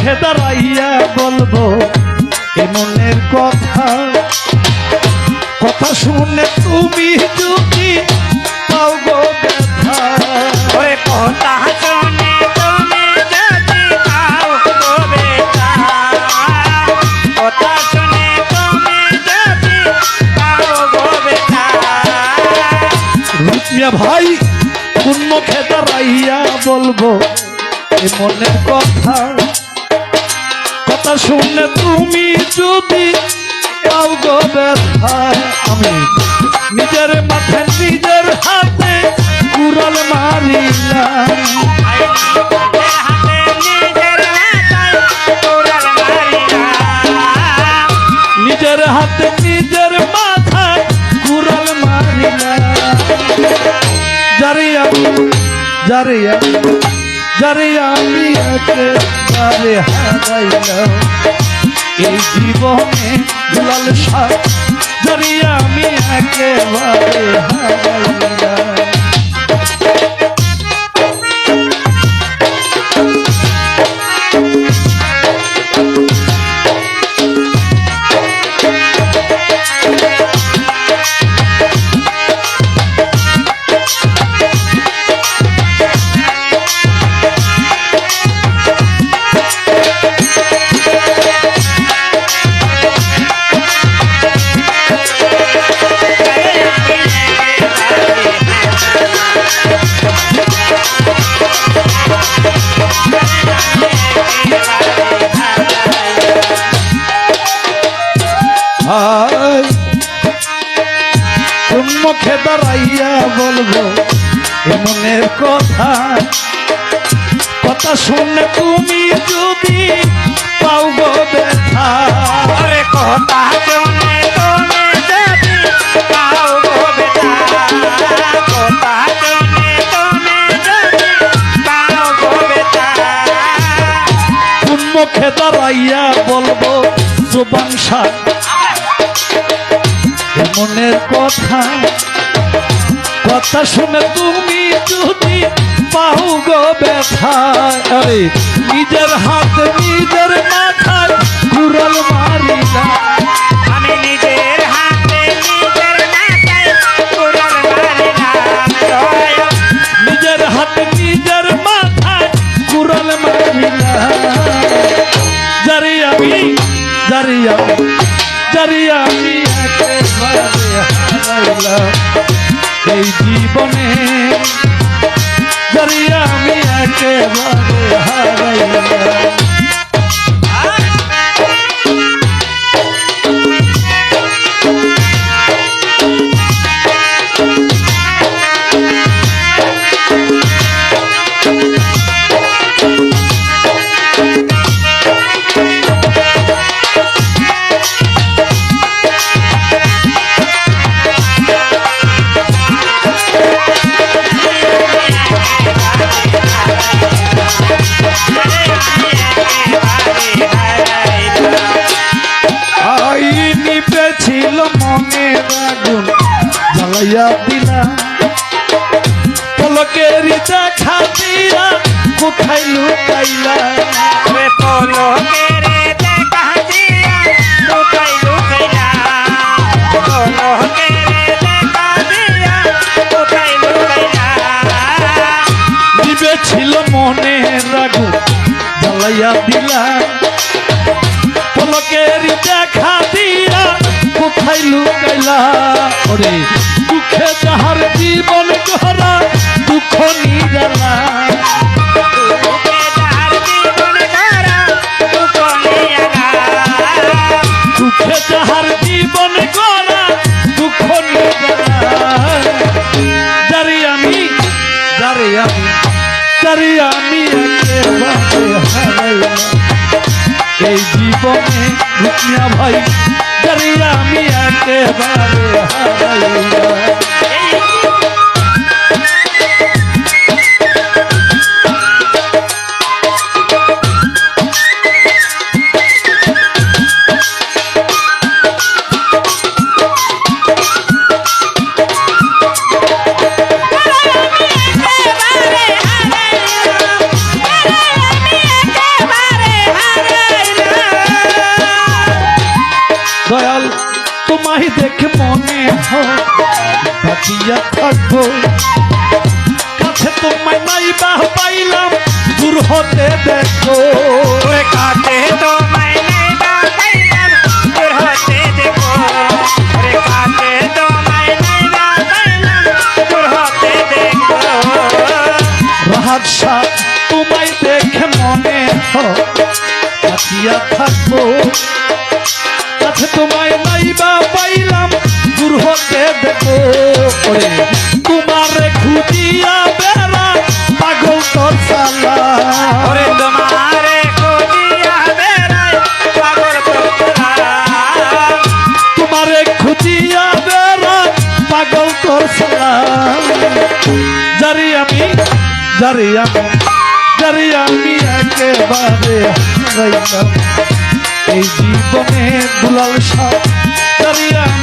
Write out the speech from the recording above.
মুখে দাঁড়াইয়া বলব মনের কথা? কথা শুনে তুমি যদি পাও গো ব্যথা। ওরে কথা শুনে তুমি যদি পাও গো বেটা কথা শুনে তুমি যদি পাও গো বেটা রুপিয়া ভাই কোন মুখে দাঁড়াইয়া বলব মনের কথা? কথা শুনে তুমি যদি পাও গো ব্যথা আমি নিজের মাথায় নিজের হাতে কুড়াল মারিলাম। নিজের হাতে, নিজের মাথায় কুড়াল মারিলাম। যারে আমি যারে আমি যারে আমি একেবারে হারাইলাম। এই জীবনে দুলাল সাথ যারে আমি একেবারে হারাইলাম। মনের কথা কথা শুনে তুমি যদি পাও গো ব্যথা। ওরে কথা শুনে তুমি যদি পাও গো বেটা কথা শুনে তুমি যদি পাও গো বেটা কোন মুখে দাঁড়াইয়া বলব মনের কথা কথা শুনে তুমি যদি পাও গো ব্যথা আরে নিজের হাত নিজের মাথায় কুড়াল মারিলা আমি নিজের হাতে নিজের মাথায় কুড়াল নিজের হাত নিজের মাথায় কুড়াল মারিলা যারে আমি যারে আমি যারে আমি একেবারে হারাইলাম। এই জীবনে আমি একেবারে হারাইলাম দেখা দিয়া কোথায় লুকাইলা? নিপেছিল মনের আগুন জ্বালাইয়া দিলা। পলকের দেখা দিয়া কোথায় লুকাইলা? ওরে জীবন গড়া দুঃখ যারে আমি যারে আমি যারে আমি ভাই আমি একেবারে মনে ভাবিয়া থাকব। কাছে তোমায় নাই বা পাইলাম দূর হতে দেখো কাছে তোমায় নাই বা পাইলাম দূর হতে দেখো কাছে তোমায় নাই বা পাইলাম দূর হতে দেখো রাহাত তোমায় দেখে মনে ভাবিয়া থাকব। পাগল তোর সালা জারি আমি জারি আমি জারি আমি একেবারে এই জীবনে দুলাল সারি আমি।